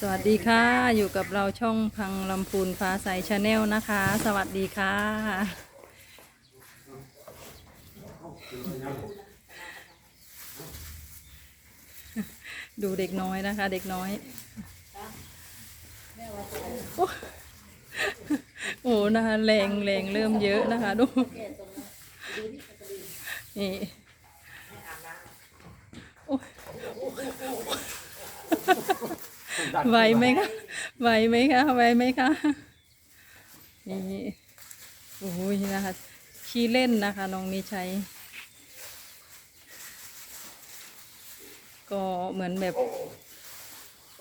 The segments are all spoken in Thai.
สวัสดีค่ะ อยู่กับเราช่องพังลำพูนฟ้าใสชาแนลนะคะ สวัสดีค่ะ ดูเด็กน้อยนะคะ เด็กน้อยโอ้โอ้นะคะแรงแรงเริ่มเยอะนะคะดูนี่โอ้ ไหวไหมคะไหวไหมคะไหวไหมคะนี่โอ้ยนะคะขี้เล่นนะคะน้องมีชัยก็เหมือนแบบ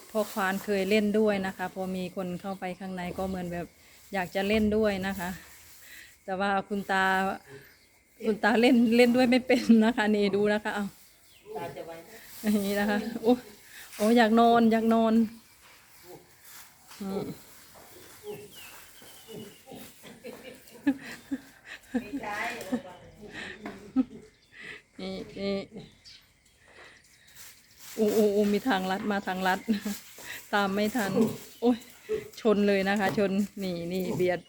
พ่อควานเคยเล่นด้วยนะคะ พอมีคนเข้าไปข้างในก็เหมือนแบบอยากจะเล่นด้วยนะคะ แต่ว่าคุณตาคุณตาเล่นเล่นด้วยไม่เป็นนะคะ นี่ดูนะคะเอาตาจะไว้อย่างนี้นะคะโอ้ โอ้อยากนอนอยากนอนนี่นี่อูอ้โอ้มีทางลัดมาทางลัด ตามไม่ทัน โอ้ยชนเลยนะคะ ชนนี่นี่เบียด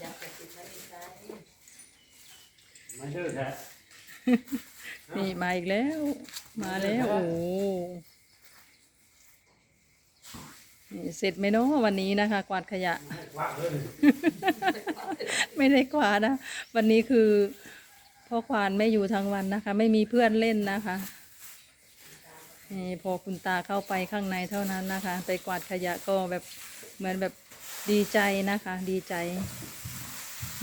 อยากจะติด ไม่ใช่ไม่เชื่อแท้นี่มาอีกแล้ว มาแล้วโอ้โหนี่เสร็จไหมเนาะวันนี้นะคะ กวาดขยะว่าเลยไม่ได้กวาดนะ วันนี้คือพ่อควานไม่อยู่ทั้งวันนะคะ ไม่มีเพื่อนเล่นนะคะนี่พอคุณตาเข้าไปข้างในเท่านั้นนะคะ ไปกวาดขยะก็แบบเหมือนแบบดีใจนะคะ ดีใจ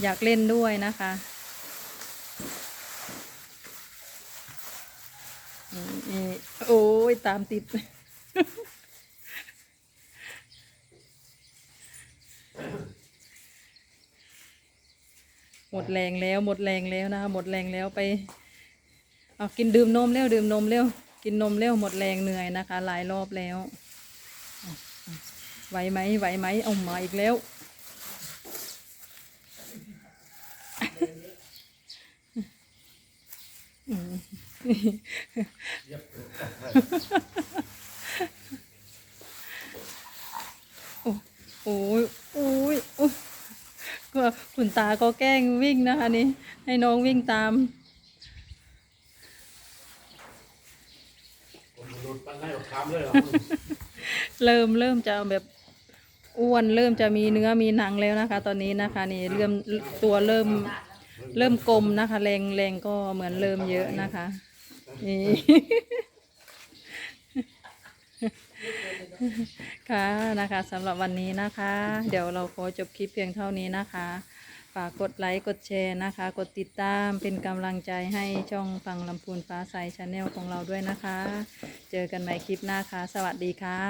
อยากเล่นด้วยนะคะนี่โอ้ยตามติด หมดแรงแล้วหมดแรงแล้วนะคะหมดแรงแล้วไปเอากินดื่มนมเร็วดื่มนมเร็วกินนมเร็วหมดแรงเหนื่อยนะคะ หลายรอบแล้วไหวไหมไหวไหมเอามาอีกแล้ว อืม โอ้โอ้ยโอ้ยโอ้ยก็คุณตาก็แกล้งวิ่งนะคะนี่ ให้น้องวิ่งตามผมหลุดปันให้ออกคำเลยเหรอเริ่มเริ่มจะแบบอ้วนเริ่มจะมีเนื้อมีหนังแล้วนะคะ ตอนนี้นะคะ นี่เริ่มตัวเริ่ม เริ่มกลมนะคะแรงแรงก็เหมือนเริ่มเยอะนะคะนี่ค่ะนะคะสำหรับวันนี้นะคะ เดี๋ยวเราขอจบคลิปเพียงเท่านี้นะคะฝากกดไลค์กดแชร์นะคะ กดติดตามเป็นกำลังใจให้ช่องฟังลำพูนฟ้าใสชาแนลของเราด้วยนะคะ เจอกันใหม่คลิปหน้าค่ะ สวัสดีค่ะ